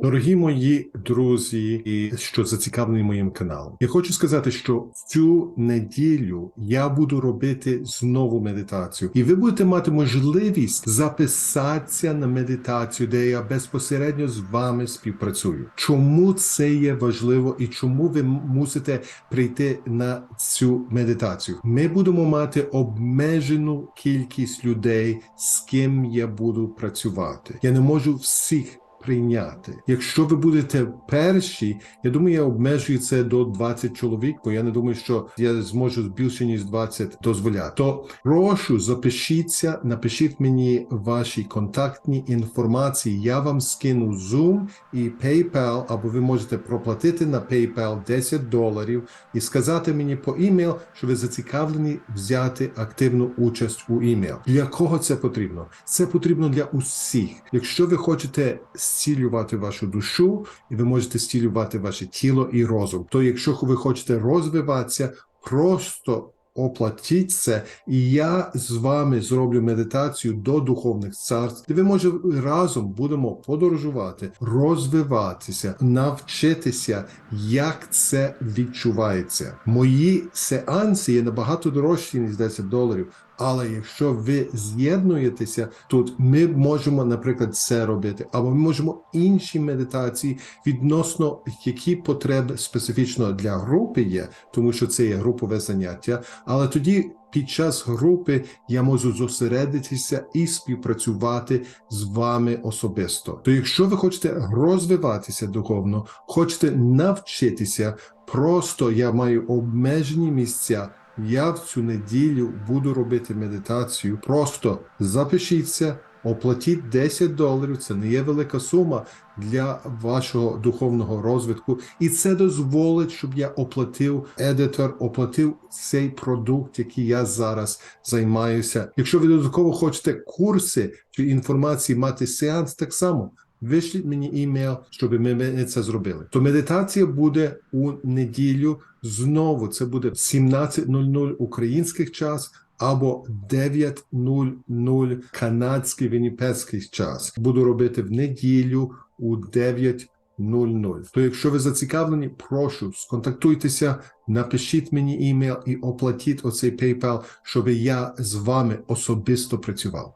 Дорогі мої друзі, і що зацікавлені моїм каналом, я хочу сказати, що цю неділю я буду робити знову медитацію, і ви будете мати можливість записатися на медитацію, де я безпосередньо з вами співпрацюю. Чому це є важливо і чому ви мусите прийти на цю медитацію? Ми будемо мати обмежену кількість людей, з ким я буду працювати. Я не можу всіх прийняти. Якщо ви будете перші, я думаю, я обмежую це до 20 чоловік, бо я не думаю, що я зможу більше ніж 20 дозволяти. То прошу запишіться, напишіть мені ваші контактні інформації. Я вам скину Zoom і PayPal, або ви можете проплатити на PayPal 10 доларів і сказати мені по імейл, що ви зацікавлені взяти активну участь у імейл. Для кого це потрібно? Це потрібно для усіх. Якщо ви хочете зцілювати вашу душу, і ви можете зцілювати ваше тіло і розум. То якщо ви хочете розвиватися, просто оплатіть це, і я з вами зроблю медитацію до духовних царств, де ви може разом будемо подорожувати, розвиватися, навчитися, як це відчувається. Мої сеанси є набагато дорожчі ніж 10 доларів. Але якщо ви з'єднуєтеся тут, ми можемо, наприклад, це робити, або ми можемо інші медитації відносно які потреби специфічно для групи є, тому що це є групове заняття. Але тоді під час групи я можу зосередитися і співпрацювати з вами особисто. То якщо ви хочете розвиватися духовно, хочете навчитися, просто я маю обмежені місця. Я в цю неділю буду робити медитацію. Просто запишіться, оплатіть 10 доларів. Це не є велика сума для вашого духовного розвитку, і це дозволить, щоб я оплатив едитор, оплатив цей продукт, який я зараз займаюся. Якщо ви додатково хочете курси чи інформації мати сеанс, так само. Вишліть мені імейл, щоб ми це зробили. То медитація буде у неділю. Знову це буде 17.00 українських час або 9.00 канадський вінніпецький час. Буду робити в неділю у 9.00. То якщо ви зацікавлені, прошу сконтактуйтеся, напишіть мені імейл і оплатіть оцей PayPal, щоб я з вами особисто працював.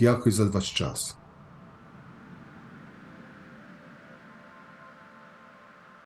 Дякую за ваш час.